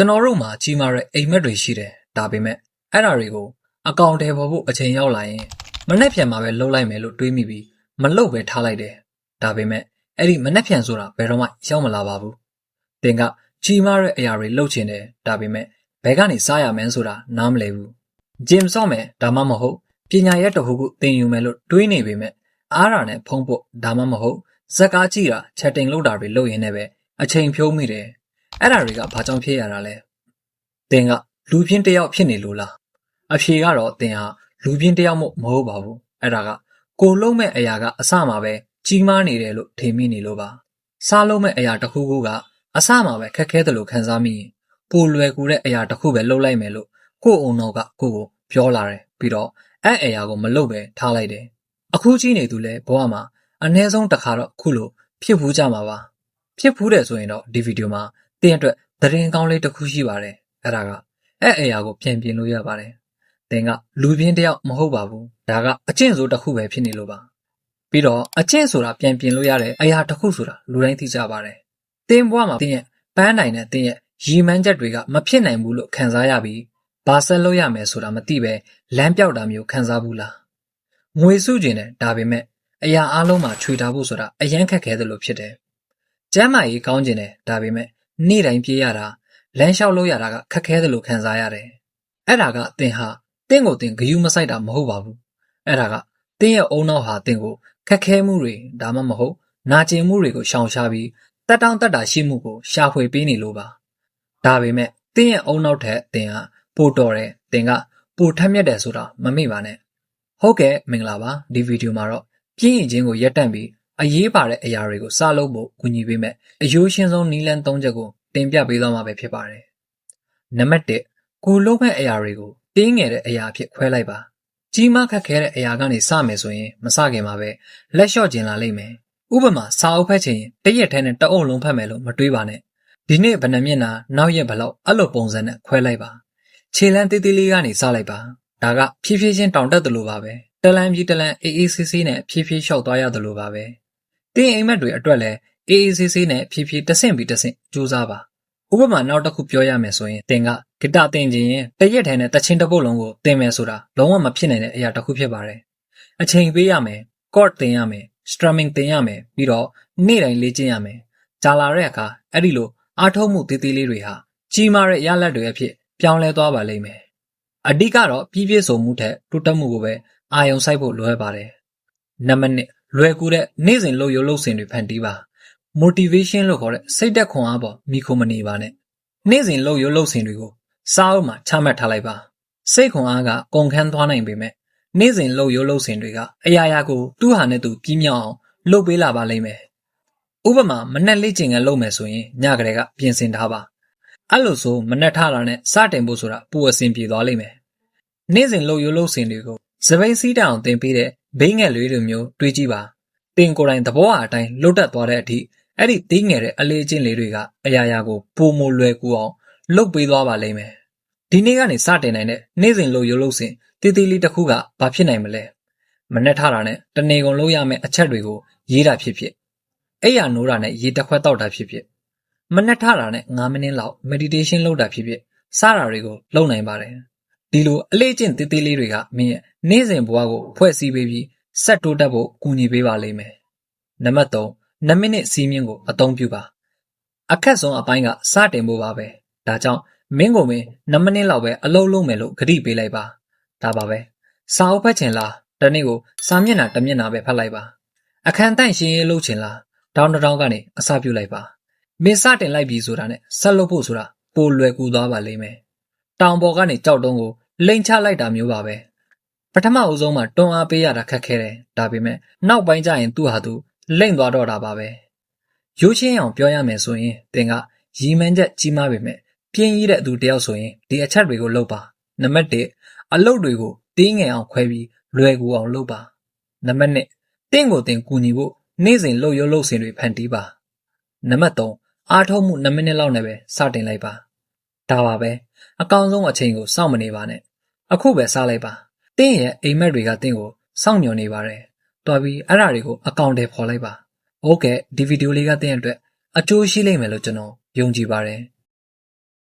ကျွန်တော်တို့မှာကြီးမားတဲ့အိမ်မက်တွေရှိတယ်ဒါပေမဲ့အဲ့ဒါတွေကိုအကောင့်ထဲပေါ်ဖို့အချိန်ရောက်လာရင်မနှက်ဖြန်မှာပဲလှုပ်လိုက်မယ်လို့တွေးမိပြီးမလှုပ်ပဲထားလိုက်တယ်ဒါပေမဲ့အဲ့ဒီမနှက်ဖြန်ဆိုတာဘယ်တော့မှရောက်မလာပါဘူးသင်ကကြီးမားတဲ့အရာတွေလှုပ်ချင်တယ်ဒါပေမဲ့ဘယ်ကနေစားရမလဲဆိုတာနားမလည်ဘူးဂျင်ဆော့မယ်ဒါမှမဟုတ်ပညာရက်တခုခုသင်ယူမယ်လို့တွေးနေပေမဲ့အားရနဲ့ဖုံးဖို့ဒါမှမဟုတ်ဇက်ကားကြည့်တာချက်တင်လုပ်တာတွေလုပ်ရင်းနဲ့ပဲအချိန်ဖြုံးမိတယ် အဲ့ဒါတွေကဘာကြောင့်ဖြစ်ရတာလဲသင်ကလူပြင်းတစ်ယောက်ဖြစ်နေလို့လားအဖြေကတော့သင်ဟာလူပြင်းတစ်ယောက်မို့မဟုတ်ပါဘူးအဲ့ဒါကကိုလုံးမဲ့အရာကအစမှာပဲကြီးမားနေတယ်လို့ထင်မိနေလို့ပါစားလုံးမဲ့အရာတစ်ခုခုကအစမှာပဲခက်ခဲတယ်လို့ခံစားမိရင်ပိုလွယ်ကူတဲ့အရာတစ်ခုပဲလုပ်လိုက်မယ်လို့ကို့အုံနောက်ကကိုကိုပြောလာတယ်ပြီးတော့အဲ့အရာကိုမလုပ်ပဲထားလိုက်တယ်အခုကြီးနေသူလဲဘဝမှာအနည်းဆုံးတစ်ခါတော့ခုလိုဖြစ်ဘူးကြမှာပါဖြစ်ဘူးတယ်ဆိုရင်တော့ဒီဗီဒီယိုမှာ တင်းအတွက်သတင်းကောင်းလေးတစ်ခုရှိပါတယ်အဲ့ဒါကအဲ့အရာကိုပြန်ပြင်လို့ရပါတယ်တင်ကလူပြင်းတယောက်မဟုတ်ပါဘူးဒါကအကျင့်ဆိုတစ်ခုပဲဖြစ်နေလို့ပါပြီးတော့အကျင့်ဆိုတာပြန်ပြင်လို့ရတဲ့အရာတစ်ခုဆိုတာလူတိုင်းသိကြပါတယ်တင်းဘဝမှာတင်းရဲ့ပန်းနိုင်တဲ့တင်းရဲ့ရီမန်းချက်တွေကမဖြစ်နိုင်ဘူးလို့ခံစားရပြီးဘာဆက်လို့ရမယ်ဆိုတာမသိပဲလမ်းပြောက်တာမျိုးခံစားဘူးလားငွေစုကျင်တယ်ဒါပေမဲ့အရာအလုံးမှာခြွေထားဖို့ဆိုတာအရန်ခက်ခဲတယ်လို့ဖြစ်တယ်ကျမ်းမာရေးကောင်းကျင်တယ်ဒါပေမဲ့ နေ့တိုင်းပြေးရတာလမ်းလျှောက်လို့ရတာကခက်ခဲတယ်လို့ခံစားရတယ်အဲ့ဒါကသင်ဟာတင့်ကိုတင်ဂယုမဆိုင်တာမဟုတ်ပါဘူးအဲ့ဒါကတင်းရဲ့အုံနောက်ဟာတင့်ကိုခက်ခဲမှုတွေဒါမှမဟုတ်နာကျင်မှုတွေကိုရှောင်ရှားပြီးတက်တောင့်တက်တာရှိမှုကိုရှာဖွေပေးနေလို့ပါဒါပေမဲ့တင်းရဲ့အုံနောက်ထက်တင်ကပိုတော်တယ်တင်ကပိုထက်မြက်တယ်ဆိုတာမမေ့ပါနဲ့ဟုတ်ကဲ့မင်္ဂလာပါဒီဗီဒီယိုမှာတော့ပြင်းရင်ချင်းကိုရက်တန့်ပြီး အရေးပါတဲ့အရာတွေကိုစလုပ်ဖို့ကူညီပေးမယ်အယိုးရှင်းဆုံးနီးလန်း၃ချက်ကိုတင်ပြပေးသွားမှာပဲဖြစ်ပါတယ်နံပါတ်1ကိုလုံးမဲ့အရာတွေကိုတင်းငယ်တဲ့အရာအဖြစ်ခွဲလိုက်ပါကြီးမားခက်ခဲတဲ့အရာကနေစမယ်ဆိုရင်မစခင်မှာပဲလက်လျှော့ကျင်လာလိမ့်မယ်ဥပမာစာအုပ်ဖတ်ချင်ရင်တရက်ထဲနဲ့တအုပ်လုံးဖတ်မယ်လို့မတွေးပါနဲ့ဒီနေ့ဗနမျက်နှာနောက်ရက်ဘလောက်အဲ့လိုပုံစံနဲ့ခွဲလိုက်ပါခြေလမ်းသေးသေးလေးကနေစလိုက်ပါဒါကဖြည်းဖြည်းချင်းတောင်တက်သလိုပါပဲတလန်းပြီးတလန်းအေးအေးဆေးဆေးနဲ့ဖြည်းဖြည်းလျှောက်သွားရသလိုပါပဲ တင်းအိမ်မက်တွေအတွက်လည်းအေးအေးဆေးဆေးနဲ့ဖြည်းဖြည်းတဆင့်ပြီးတဆင့်ကြိုးစားပါဥပမာနောက်တစ်ခုပြောရမယ်ဆိုရင်တင်ကဂီတတင်ခြင်းရင်တရက်ထဲနဲ့တချင်းတစ်ပုတ်လုံးကိုတင်မယ်ဆိုတာလုံးဝမဖြစ်နိုင်တဲ့အရာတစ်ခုဖြစ်ပါတယ်အချိန်ပေးရမယ် chord တင်ရမယ် strumming တင်ရမယ်ပြီးတော့နေ့တိုင်းလေ့ကျင့်ရမယ်ကြာလာတဲ့အခါအဲ့ဒီလိုအားထုတ်မှုသေးသေးလေးတွေဟာကြီးမားတဲ့ရလဒ်တွေအဖြစ်ပြောင်းလဲသွားပါလိမ့်မယ်အဓိကတော့ပြည့်ပြည့်စုံမှုထက်တိုးတက်မှုကိုပဲအာရုံစိုက်ဖို့လိုအပ်ပါတယ်နံပါတ်1 လွယ်ကူတဲ့နေ့စဉ်လုပ်ရလုပ်စဉ်တွေဖန်တီးပါ motivation လို့ခေါ်တဲ့စိတ်သက်ခွန်အားပေါ်မိခိုမနေပါနဲ့နေ့စဉ်လုပ်ရလုပ်စဉ်တွေကိုစားအုပ်မှာချမှတ်ထားလိုက်ပါစိတ်ခွန်အားကကုန်ခန်းသွားနိုင်ပေမဲ့နေ့စဉ်လုပ်ရလုပ်စဉ်တွေကအရာရာကိုသူ့ဟာနဲ့သူပြီးမြောက်အောင်လုပ်ပေးလာပါလိမ့်မယ်ဥပမာမနက်လေးကျင်ကလုပ်မယ်ဆိုရင်ညကလေးကပြင်ဆင်ထားပါအဲ့လိုဆိုမနက်ထတာနဲ့စတင်ဖို့ဆိုတာပူအဆင်ပြေသွားလိမ့်မယ်နေ့စဉ်လုပ်ရလုပ်စဉ်တွေကိုစပိန်စီးတအောင်တင်ပေးတဲ့ ဘိငယ်လေးတွေမျိုးတွေးကြည့်ပါတင်ကိုယ်တိုင်သဘောအားအတိုင်းလွတ်တက်သွားတဲ့အထိအဲ့ဒီသေးငယ်တဲ့အလေးချင်းလေးတွေကအရာရာကိုပုံမလွယ်ကူအောင်လှုပ်ပေးသွားပါလိမ့်မယ်ဒီနေ့ကနေစတင်နိုင်တဲ့နေ့စဉ်လို့ရုပ်လို့စဉ်တည်တည်လေးတစ်ခုကဘာဖြစ်နိုင်မလဲမနဲ့ထတာနဲ့တနေကုန်လုံးရမယ့်အချက်တွေကိုရေးတာဖြစ်ဖြစ်အဲ့ရနိုးတာနဲ့ရေတစ်ခွက်တောက်တာဖြစ်ဖြစ်မနဲ့ထတာနဲ့9မိနစ်လောက် meditation လုပ်တာဖြစ်ဖြစ်စတာတွေကိုလုပ်နိုင်ပါတယ် ဒီလိုအလေးကျင့်တည်တည်လေးတွေကမင်းရဲ့နေ့စဉ်ဘဝကိုဖွဲ့စည်းပေးပြီးဆက်တိုးတက်ဖို့ကူညီပေးပါလိမ့်မယ်နံပါတ်3 2မိနစ်စီးမြင့်ကိုအသုံးပြုပါအခက်ဆုံးအပိုင်းကစတင်ဖို့ပါပဲဒါကြောင့်မင်းကိုမင်း2မိနစ်လောက်ပဲအလုပ်လုပ်မယ်လို့ဂတိပေးလိုက်ပါဒါပါပဲစာအုပ်ဖတ်ချင်လားတနေ့ကိုစာမျက်နှာတစ်မျက်နှာပဲဖတ်လိုက်ပါအခန်းတန့်ရှင်းရေးလုပ်ချင်လားတောင်းတောင်းကနေအစပြုလိုက်ပါမင်းစတင်လိုက်ပြီဆိုတာနဲ့ဆက်လုပ်ဖို့ဆိုတာပိုလွယ်ကူသွားပါလိမ့်မယ်တောင်ပေါ်ကနေကြောက်တုံးကို လိန်ချလိုက်တာမျိုးပါပဲပထမအဦးဆုံးမှာတွန်းအားပေးရတာခက်ခဲတယ်ဒါပေမဲ့နောက်ပိုင်းကျရင်သူ့ဟာသူလိမ့်သွားတော့တာပါပဲရိုးချင်းအောင်ပြောရမယ်ဆိုရင်သင်ကရီမန်းချက်ကြီးမားပေမဲ့ပြင်းရတဲ့သူတယောက်ဆိုရင်ဒီအချက်တွေကိုလုပ်ပါနံပါတ်1အလုပ်တွေကိုတင်းငယ်အောင်ခွဲပြီးလွယ်ကူအောင်လုပ်ပါနံပါတ်2တင့်ကိုတင်ကူညီဖို့နေ့စဉ်လှုပ်ရုပ်လှုပ်စဉ်တွေဖန်တီးပါနံပါတ်3အားထုတ်မှု2မိနစ်လောက်နဲ့ပဲစတင်လိုက်ပါဒါပါပဲအကောင်းဆုံးအချိန်ကိုစောင့်မနေပါနဲ့ အခုပဲစလိုက်ပါတင့်ရဲ့အိမ်မက်တွေကတင့်ကိုစောင့်မျှော်နေပါတယ်တွားပြီးအဲ့ဓာတွေကိုအကောင့်တွေဖော်လိုက်ပါဟုတ်ကဲ့ဒီဗီဒီယိုလေးကတင့်အတွက်အကျိုးရှိလိမ့်မယ်လို့ကျွန်တော်ယုံကြည်ပါတယ်